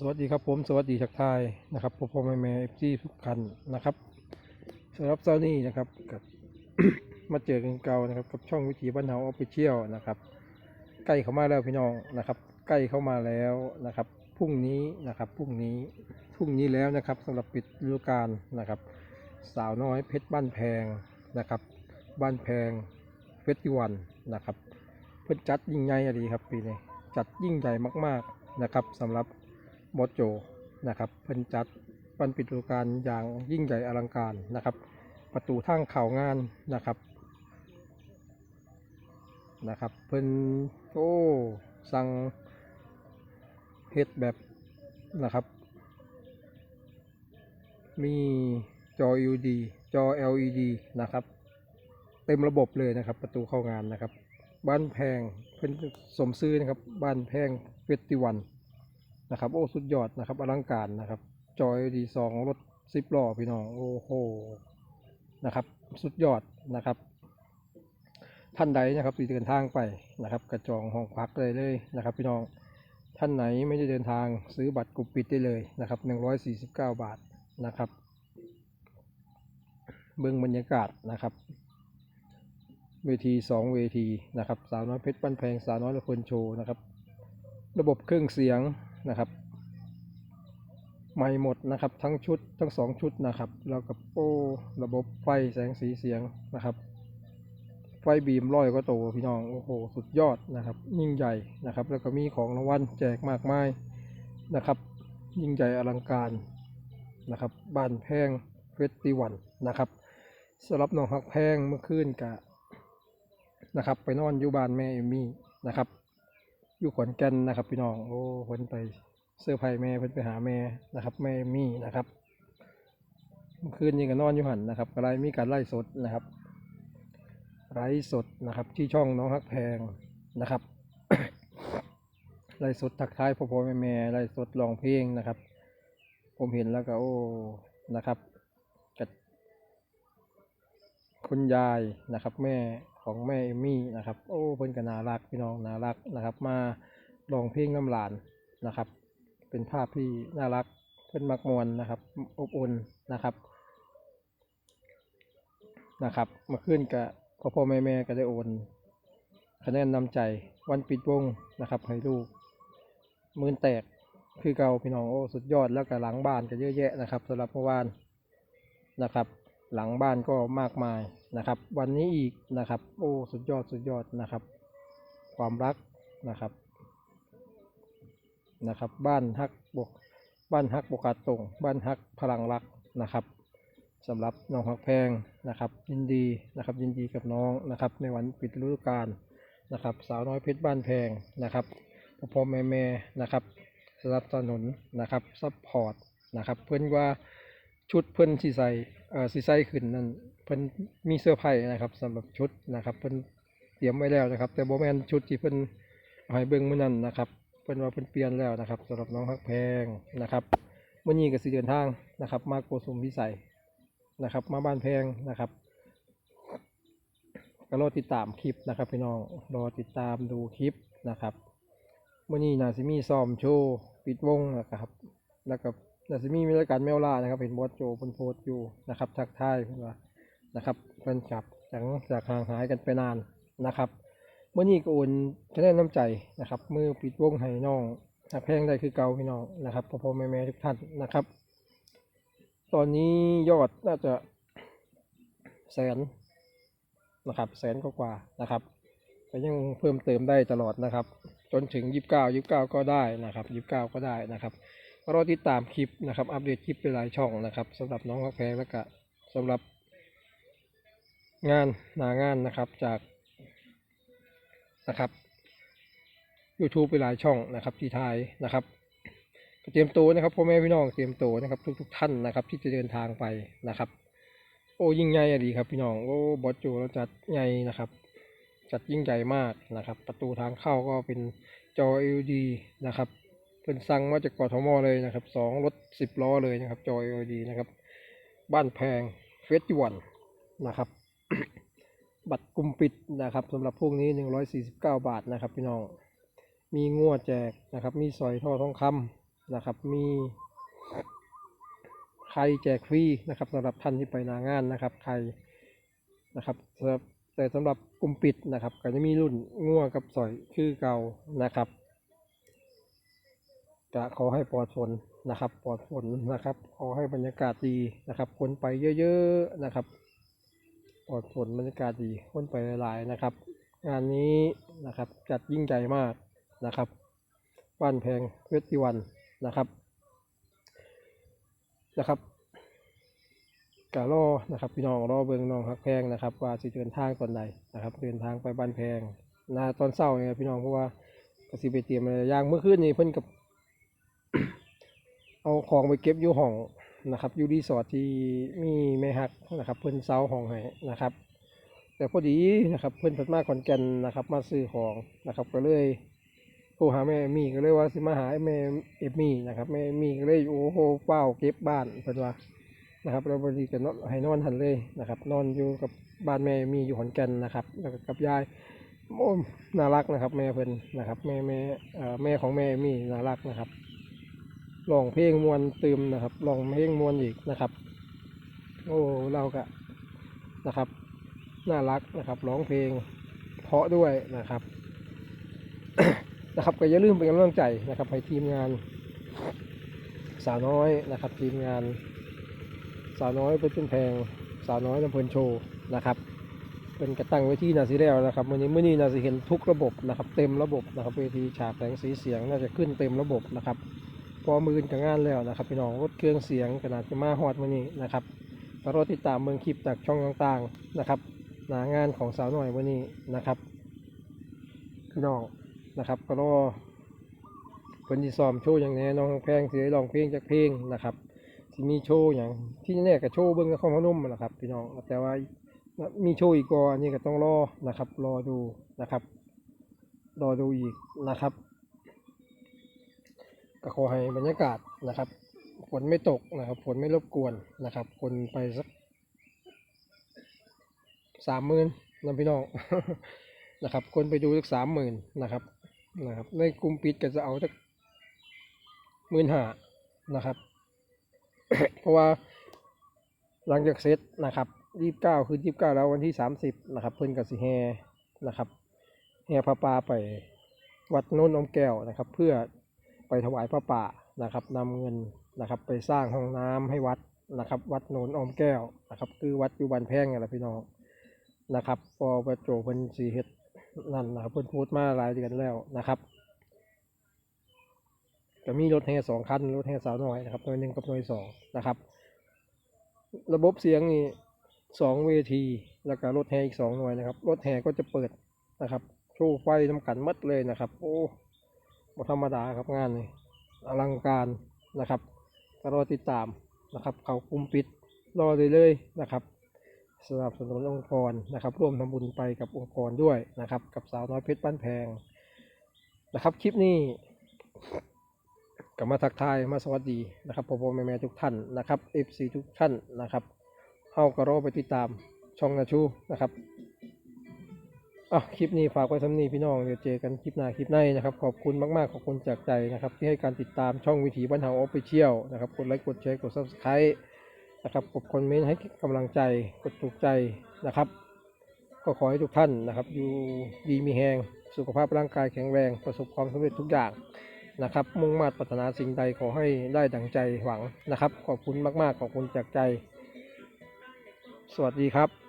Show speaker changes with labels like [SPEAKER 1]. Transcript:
[SPEAKER 1] สวัสดีครับผมสวัสดีทักทายนะครับพ่อพ่อแม่แม่เอฟซีทุกท่านนะครับสำหรับเจ้านี้นะครับกับมาเจอกันเก่านะครับกับช่องวิถีบ้านเฮาออฟฟิเชียลนะครับใกล้เข้ามาแล้วพี่น้องนะครับ ใกล้เข้ามาแล้วนะครับพรุ่งนี้นะครับพรุ่งนี้พรุ่งนี้แล้วนะครับสำหรับปิดฤดูกาลนะครับ สาวน้อยเพชรบ้านแพงนะครับ บ้านแพงเฟสติวัลนะครับ เพื่อจัดยิ่งใหญ่อะดีครับปีนี้จัดยิ่งใหญ่มากๆนะครับสำหรับ บอสโจนะครับเพิ่นจัดวันปิดฤดูกาลอย่างยิ่งใหญ่อลังการนะครับ ประตูทางเข่างานนะครับนะครับ เพิ่นโอ้สั่งเฮ็ดแบบนะครับ มีจอ LED จอ LED นะครับ เต็มระบบเลยนะครับ ประตูเข้างานนะครับ บ้านแพงเป็นสมซื้อนะครับ บ้านแพงเฟสติวัน นะครับ โอ้สุดยอดนะครับอลังการนะครับ จอยดีสองรถสิบล้อพี่น้องโอ้โหนะครับ สุดยอดนะครับท่านใดนะครับที่เดินทางไปนะครับ กระจองห้องพักเลยเลยนะครับ พี่น้องท่านไหนไม่ได้เดินทางซื้อบัตรกลุ่มปิดได้เลยนะครับหนึ่งร้อยสี่สิบเก้าบาทนะครับ เบื้องบรรยากาศนะครับ เวทีสองเวทีนะครับสาวน้อยเพชรปั้นแพงสาวน้อยละคนโชว์นะครับ ระบบเครื่องเสียง นะครับ ใหม่หมดนะครับ ทั้งชุดทั้งสองชุดนะครับ แล้วกับโอ้ระบบไฟแสงสีเสียงนะครับ ไฟบีมร้อยก็โตพี่น้องโอ้โหสุดยอดนะครับ ยิ่งใหญ่นะครับ แล้วก็มีของรางวัลแจกมากมายนะครับ ยิ่งใหญ่อลังการนะครับบ้านแพงเฟสติวัลนะครับสำหรับน้องฮักแพงเมื่อคืนกะนะครับ ไปนอนอยู่บ้านแม่เอมี่นะครับ อยู่ขอนแก่นนะครับพี่น้อง โอ้เพิ่นไปเสื้อร์ไผ่แม่เพิ่นไปหาแม่นะครับแม่มี่นะครับคืนนี้ก็นอนอยู่หันนะครับก็ไล่มีการไล่สดนะครับไล่สดนะครับที่ช่องน้องฮักแพงนะครับไล่สดทักทายพ่อพ่อแม่แม่ไล่สดร้องเพลงนะครับ ผมเห็นแล้วก็โอ้นะครับกับคุณยายนะครับแม่ ของแม่เอมี่นะครับ โอ้เพิ่นก็น่ารักพี่น้องน่ารักนะครับ มาร้องเพลงน้ำหลานนะครับ เป็นภาพที่น่ารักเพิ่นมักมวนนะครับ อบอุ่นนะครับนะครับมื่อคืนกับพ่อพ่อแม่แม่ก็ได้โอนคะแนนนำใจวันปิดวงนะครับให้ลูกมือนแตกคือเก่าพี่น้องโอ้สุดยอดแล้วก็หลังบ้านก็เยอะแยะนะครับสำหรับเมื่อวานนะครับ หลังบ้านก็มากมาย นะครับ วันนี้อีกนะครับ โอ้สุดยอดสุดยอดนะครับ ความรักนะครับนะครับ บ้านฮักบกบ้านฮักบกาตรงบ้านฮักพลังรักนะครับสำหรับน้องฮักแพงนะครับ ยินดีนะครับ ยินดีกับน้องนะครับ ในวันปิดฤดูกาลนะครับ สาวน้อยเพชรบ้านแพงนะครับพ่อพ่อแม่แม่นะครับสนับสนุนนะครับซัพพอร์ตนะครับ เพื่อนว่า ชุดเพิ่นสีใสเอ่อสีใสขึ้นนั่นเพิ่นมีเสื้อร์ไผ่นะครับสำหรับชุดนะครับ เพิ่นเตรียมไว้แล้วนะครับ แต่บ่แม่นชุดที่เพิ่นเอาให้เบิ่งมื้อนั้นนะครับเพิ่นว่าเพิ่นเปลี่ยนแล้วนะครับสำหรับน้องฮักแพงนะครับมื้อนี้ก็สิเดินทางนะครับ มาโกสุมพิสัยนะครับ มาบ้านแพงนะครับก็รอติดตามคลิปนะครับพี่น้องรอติดตามดูคลิปนะครับมื้อนี้น่าสิมีซ้อมโชว์ปิดวงนะครับ แล้วก็ นาซิมีมีรายการแมวล่านะครับ เห็นบอสโจเพิ่นโพสอยู่นะครับ ทักทายเพิ่นว่านะครับเพิ่นกลับจากจากห่างหายกันไปนานนะครับเมื่อนี้ก็โอนคะแนนน้ำใจนะครับมือปิดวงให้น้องหักแพงได้คือเก่าพี่น้องนะครับพ่อพ่อแม่แม่ทุกท่านนะครับ ตอนนี้ยอดน่าจะแสนนะครับแสนกว่านะครับก็ยังเพิ่มเติมได้ตลอดนะครับ จนถึงยี่สิบเก้ายี่สิบเก้าก็ได้นะครับยี่สิบเก้าก็ได้นะครับ รอติดตามคลิปนะครับ อัปเดตคลิปไปหลายช่องนะครับสำหรับน้องฮักแพงแล้วก็สำหรับงานหนางานนะครับจากนะครับ YouTube ไปหลายช่องนะครับที่ไทยนะครับเตรียมตัวนะครับพ่อแม่พี่น้องเตรียมตัวนะครับ ทุกๆท่านนะครับ ที่จะเดินทางไปนะครับ โอ้ยิ่งใหญ่อะดีครับพี่น้องโอ้บอสโจเราจัดใหญ่นะครับ จัดยิ่งใหญ่มากนะครับ ประตูทางเข้าก็เป็นจอ LED นะครับ เป็นสั่งมาจากกทมเลยนะครับสองรถสิบล้อเลยนะครับจอ LED นะครับ บ้านแพงเฟสติวัลนะครับ บัตรกลุ่มปิดนะครับสำหรับพวกนี้ 149 บาทนะครับพี่น้อง มีงวดแจกนะครับ มีสอยท่อทองคนะครับ มีไข่แจกฟรีนะครับสำหรับท่านที่ไปนางานนะครับไข่นะครับสำหรับแต่สำหรับกลุ่มปิดนะครับ ก็จะมีรุ่นง่วกับสอยคือเก่านะครับ จะขอให้ปลอดฝนนะครับ ปลอดฝนนะครับ ขอให้บรรยากาศดีนะครับ คนไปเยอะๆนะครับ ปลอดฝนบรรยากาศดี คนไปหลายๆนะครับ งานนี้นะครับจัดยิ่งใหญ่มากนะครับบ้านแพงเวทีวันนะครับนะครับกะรอนะครับพี่น้องรอเบิงน้องฮักแพงนะครับ ว่าสิเดินทางตอนใดนะครับ เดินทางไปบ้านแพงนาตอนเช้าเนี่ยพี่น้องเพราะว่ากสิไปเตรียมอะไรย่างเมื่อคืนนี้เพิ่นกับ เอาของไปเก็บอยู่ห้องนะครับอยู่รีสอร์ทที่มีแม่ฮักนะครับเพิ่นเซาห้องให้นะครับ แต่พอดีนะครับเพื่อนเพิ่นมาขอนแก่นนะครับ มาซื้อของนะครับก็เลยโทรหาแม่มี่ก็เลยว่าสิมาหาแม่เอมมี่นะครับแม่เอมมี่ก็เลยโอ้โหเป้าเก็บบ้านเพิ่นว่านะครับเราพอดีก็นอนให้นอนหันเลยนะครับ นอนอยู่กับบ้านแม่มี่อยู่ขอนแก่นนะครับแล้วกับยายโอ้น่ารักนะครับ แม่เพิ่นนะครับ แม่แม่เอ่อแม่ของแม่เอมมี่น่ารักนะครับ ร้องเพลงมวนตืมนะครับร้องเพลงมวนอีกนะครับ โอ้เราก็นะครับ น่ารักนะครับร้องเพลงเพาะด้วยนะครับนะครับก็อย่าลืมเป็นกำลังใจนะครับให้ทีมงาน สาวน้อยนะครับ ทีมงาน สาวน้อยเป็นเป็นแพงสาวน้อยลำเพลินโชว์นะครับเป็นกระตั้งไว้ที่นาซีแล้วนะครับวันนี้เมื่อนี้นาซีเห็นทุกระบบนะครับ เต็มระบบนะครับเวทีฉากแสงสีเสียงน่าจะขึ้นเต็มระบบนะครับ พอมือกับงานแล้วนะครับพี่น้องรถเครื่องเสียงขนาดจะมาฮอดมื่อนี้นะครับก็รอติดตามเมืองคลิปจากช่องต่างๆนะครับหนางานของสาวหน่อยวันนี้นะครับพี่น้องนะครับ ก็รอเพิ่นที่ซ้อมโชว์อย่างแน่น้องแพงเสียร้องเพลงจากเพลงนะครับที่มีโชว์อย่างที่แน่กับโชว์เบิ้งกับข้าวพนมนั่นะครับพี่น้องแต่ว่ามีโชว์อีกก่อนอันนี้ก็ต้องรอนะครับ รอดูนะครับ รอดูอีกนะครับ ก็ขอให้บรรยากาศนะครับฝนไม่ตกนะครับฝนไม่รบกวนนะครับ คนไปสักสามหมื่นนะพี่น้องนะครับ คนไปดูสักสามหมื่นนะครับนะครับ ในกลุ่มปิดก็จะเอาสักหมื่นห้านะครับ เพราะว่าหลังจากเซตนะครับยี่สิบเก้าคือยี่สิบเก้าแล้ววันที่สามสิบนะครับ เพิ่นกับสิแฮนะครับแฮพระป่าไปวัดโน้นอมแก้วนะครับ เพื่อ ไปถวายพระป่านะครับนำเงินนะครับไปสร้างห้องน้ำให้วัดนะครับ วัดโนนอมแก้วนะครับ คือวัดอยู่บ้านแพงไงล่ะพี่น้องนะครับพอประโจเพิ่นสีเฮ็ดนั่นนะครับเพิ่นพูดมาหลายเดือนแล้วนะครับก็มีรถแห่สองคันรถแห่สาวน้อยนะครับหน่วยหนึ่งกับหน่วยสองนะครับ ระบบเสียงนี่สองเวทีแล้วก็รถแห่อีกสองหน่วยนะครับรถแห่ก็จะเปิดนะครับโชว์ไฟทำกันมัดเลยนะครับ โอ้ บ่ธรรมดาครับงานนี่อลังการนะครับก็รอติดตามนะครับ เขากลุ่มปิดรอเลยเลยนะครับสนับสนุนองค์กรนะครับ ร่วมทำบุญไปกับองค์กรด้วยนะครับ กับสาวน้อยเพชรบ้านแพงนะครับ คลิปนี้ก็มาทักทายมาสวัสดีนะครับพ่อพ่อแม่แม่ทุกท่านนะครับ FC ทุกท่านนะครับเข้ากระรอไปติดตามช่องนาชูนะครับ อะคลิปนี้ฝากไว้สำนีพี่น้องเดี๋ยวเจอกันคลิปหน้าคลิปในนะครับ ขอบคุณมากๆขอบคุณจากใจนะครับ ที่ให้การติดตามช่องวิถีบ้านเฮาออฟฟิเชียลนะครับกดไลค์กดแชร์กด subscribe นะครับกดคอมเมนต์ให้กำลังใจกดถูกใจนะครับ ก็ขอให้ทุกท่านนะครับ อยู่ดีมีแหงสุขภาพร่างกายแข็งแรงประสบความสำเร็จทุกอย่างนะครับ มุ่งมา่ปรารถนาสิ่งใดขอให้ได้ดังใจหวังนะครับ ขอบคุณมากๆขอบคุณจากใจ สวัสดีครับ